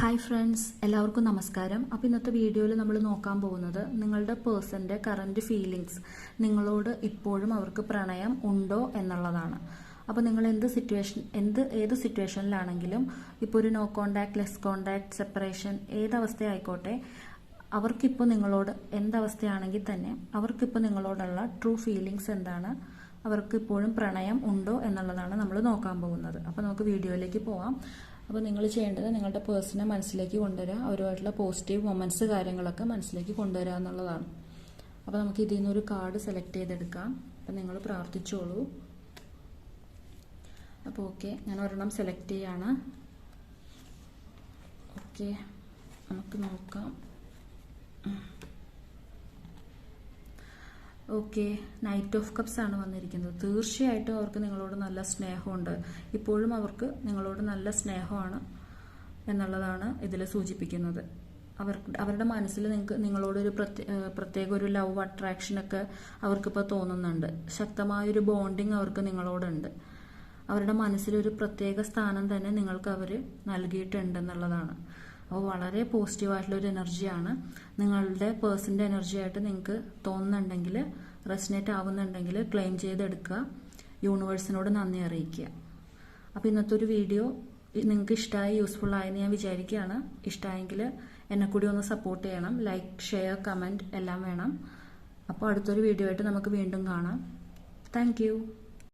Hi friends എല്ലാവർക്കും നമസ്കാരം. അപ്പോൾ ഇന്നത്തെ വീഡിയോയിൽ നമ്മൾ നോക്കാൻ പോകുന്നത് നിങ്ങളുടെ പേഴ്സന്റെ കറന്റ് ഫീലിങ്സ് നിങ്ങളോട് ഇപ്പോഴും അവർക്ക് പ്രണയം ഉണ്ടോ എന്നുള്ളതാണ്. അപ്പോൾ നിങ്ങൾ എന്ത് സിറ്റുവേഷൻ എന്ത് ഏത് സിറ്റുവേഷനിലാണെങ്കിലും ഇപ്പോൾ ഒരു no contact less contact separation ഏതവസ്ഥയായിക്കോട്ടെ അവർക്കിപ്പോൾ നിങ്ങളോട് എന്തവസ്ഥയാണെങ്കിൽ തന്നെ അവർക്കിപ്പോൾ നിങ്ങളോടുള്ള ട്രൂ ഫീലിങ്സ് എന്താണ് അവർക്ക് ഇപ്പോഴും പ്രണയം ഉണ്ടോ എന്നുള്ളതാണ് നമ്മൾ നോക്കാൻ പോകുന്നത്. അപ്പോൾ നമുക്ക് വീഡിയോയിലേക്ക് പോവാം. അപ്പോൾ നിങ്ങൾ ചെയ്യേണ്ടത് നിങ്ങളുടെ പേഴ്സണെ മനസ്സിലേക്ക് കൊണ്ടുവരിക. അവരുമായിട്ടുള്ള പോസിറ്റീവ് മൊമെന്റ്സ് കാര്യങ്ങളൊക്കെ മനസ്സിലേക്ക് കൊണ്ടുവരിക എന്നുള്ളതാണ്. അപ്പോൾ നമുക്ക് ഇതിൽ നിന്നൊരു കാർഡ് സെലക്ട് ചെയ്തെടുക്കാം. അപ്പം നിങ്ങൾ പ്രാർത്ഥിച്ചോളൂ. അപ്പോൾ ഓക്കെ ഞാൻ ഒരെണ്ണം സെലക്ട് ചെയ്യാണ്. ഓക്കെ നമുക്ക് നോക്കാം. ഓക്കെ നൈറ്റ് ഓഫ് കപ്സ് ആണ് വന്നിരിക്കുന്നത്. തീർച്ചയായിട്ടും അവർക്ക് നിങ്ങളോട് നല്ല സ്നേഹമുണ്ട്. ഇപ്പോഴും അവർക്ക് നിങ്ങളോട് നല്ല സ്നേഹമാണ് എന്നുള്ളതാണ് ഇതിൽ സൂചിപ്പിക്കുന്നത്. അവർ അവരുടെ മനസ്സിൽ നിങ്ങൾക്ക് നിങ്ങളോടൊരു പ്രത്യേക ഒരു ലവ് അട്രാക്ഷനൊക്കെ അവർക്കിപ്പോൾ തോന്നുന്നുണ്ട്. ശക്തമായൊരു ബോണ്ടിങ് അവർക്ക് നിങ്ങളോടുണ്ട്. അവരുടെ മനസ്സിലൊരു പ്രത്യേക സ്ഥാനം തന്നെ നിങ്ങൾക്ക് അവർ നൽകിയിട്ടുണ്ടെന്നുള്ളതാണ് അപ്പോൾ വളരെ പോസിറ്റീവായിട്ടുള്ളൊരു എനർജിയാണ് നിങ്ങളുടെ പേഴ്സന്റെ എനർജി ആയിട്ട് നിങ്ങൾക്ക് തോന്നുന്നുണ്ടെങ്കിൽ റെസിനേറ്റ് ആവുന്നുണ്ടെങ്കിൽ ക്ലെയിം ചെയ്തെടുക്കുക. യൂണിവേഴ്സിനോട് നന്ദി അറിയിക്കുക. അപ്പോൾ ഇന്നത്തെ ഒരു വീഡിയോ നിങ്ങൾക്ക് ഇഷ്ടമായി യൂസ്ഫുൾ ആയെന്ന് ഞാൻ വിചാരിക്കുകയാണ്. ഇഷ്ടമായെങ്കിൽ എന്നെ കൂടി ഒന്ന് സപ്പോർട്ട് ചെയ്യണം. ലൈക്ക് ഷെയർ കമന്റ് എല്ലാം വേണം. അപ്പോൾ അടുത്തൊരു വീഡിയോ ആയിട്ട് നമുക്ക് വീണ്ടും കാണാം. താങ്ക്